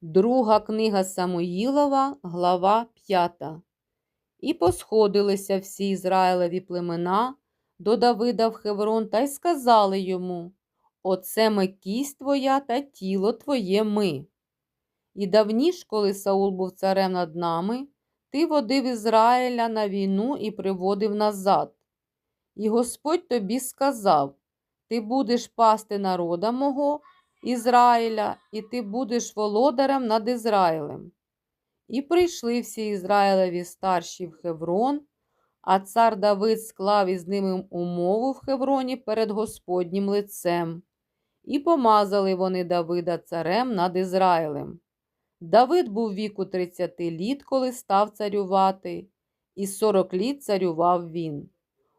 Друга книга Самуїлова, глава 5. І посходилися всі Ізраїлеві племена до Давида в Хеврон та й сказали йому: Оце ми кість твоя та тіло твоє ми. І давніш, коли Саул був царем над нами, ти водив Ізраїля на війну і приводив назад. І Господь тобі сказав: Ти будеш пасти народа мого, Ізраїля, і ти будеш володарем над Ізраїлем. І прийшли всі Ізраїлеві старші в Хеврон, а цар Давид склав із ними умову в Хевроні перед Господнім лицем. І помазали вони Давида царем над Ізраїлем. Давид був віку 30 літ, коли став царювати, і 40 літ царював він.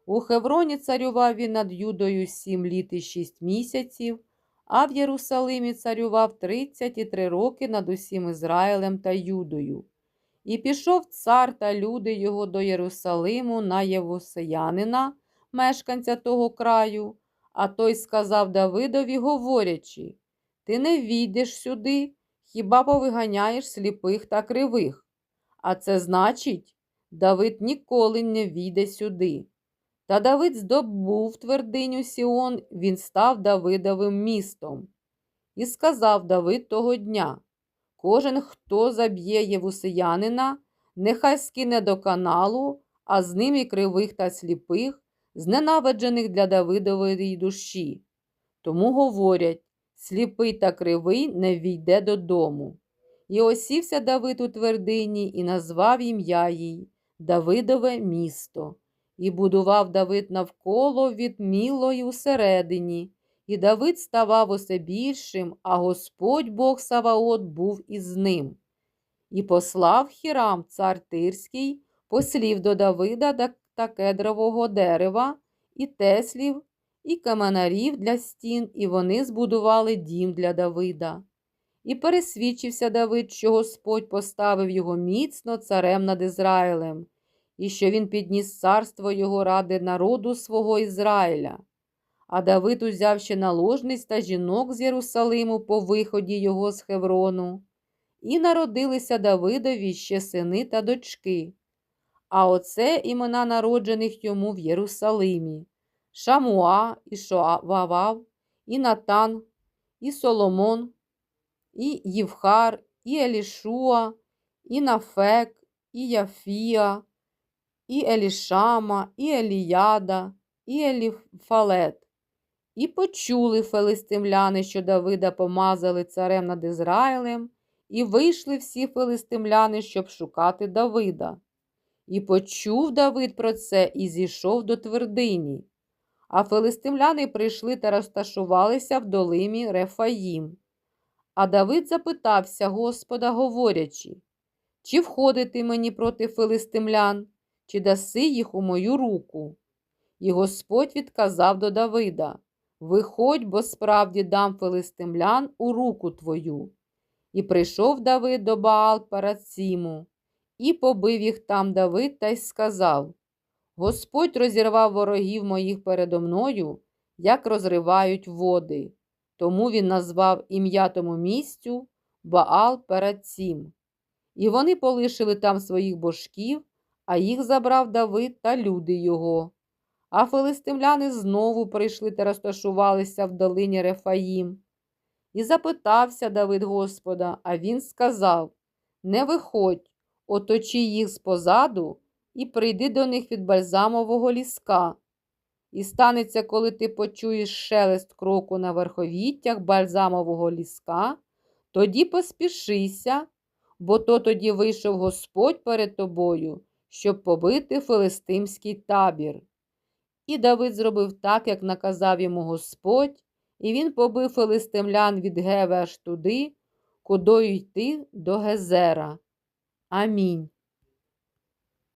У Хевроні царював він над Юдою сім літ і шість місяців, а в Єрусалимі царював тридцять і три роки над усім Ізраїлем та Юдою. І пішов цар та люди його до Єрусалиму на Євусеянина, мешканця того краю, а той сказав Давидові, говорячи Ти не війдеш сюди, хіба повиганяєш сліпих та кривих. А це значить, Давид ніколи не війде сюди. Та Давид здобув твердиню Сіон, він став Давидовим містом. І сказав Давид того дня Кожен, хто заб'є євусеянина, нехай скине до каналу, а з ним і кривих та сліпих, зненавиджених для Давидової душі. Тому говорять сліпий та кривий не війде додому. І осівся Давид у твердині і назвав ім'я їй Давидове місто. І будував Давид навколо від мілої усередині, і Давид ставав усе більшим, а Господь Бог Саваот був із ним. І послав Хірам, цар Тирський, послів до Давида та кедрового дерева, і теслів, і каменарів для стін, і вони збудували дім для Давида. І пересвідчився Давид, що Господь поставив його міцно царем над Ізраїлем і що він підніс царство його ради народу свого Ізраїля. А Давид узяв ще наложниць та жінок з Єрусалиму по виході його з Хеврону, і народилися Давидові ще сини та дочки. А оце імена народжених йому в Єрусалимі Шамуа, і Шоавав, і Натан, і Соломон, і Євхар, і Елішуа, і Нафек, і Яфія, і Елішама, і Еліяда, і Еліфалет. І почули филистимляни, що Давида помазали царем над Ізраїлем, і вийшли всі филистимляни, щоб шукати Давида. І почув Давид про це і зійшов до твердині. А филистимляни прийшли та розташувалися в долині Рефаїм. А Давид запитався Господа, говорячи, чи входити мені проти филистимлян? Чи даси їх у мою руку. І Господь відказав до Давида Виходь, бо справді дам филистимлян у руку твою. І прийшов Давид до Баал Параціму, і побив їх там Давид та й сказав Господь розірвав ворогів моїх передо мною, як розривають води. Тому він назвав ім'я тому місцю Баал Перацім. І вони полишили там своїх божків а їх забрав Давид та люди його. А филистимляни знову прийшли та розташувалися в долині Рефаїм. І запитався Давид Господа, а він сказав Не виходь, оточи їх спозаду і прийди до них від бальзамового ліска. І станеться, коли ти почуєш шелест кроку на верховіттях бальзамового ліска, тоді поспішися, бо то тоді вийшов Господь перед тобою щоб побити филистимський табір. І Давид зробив так, як наказав йому Господь, і він побив филистимлян від Геве аж туди, кудою йти до Гезера. Амінь.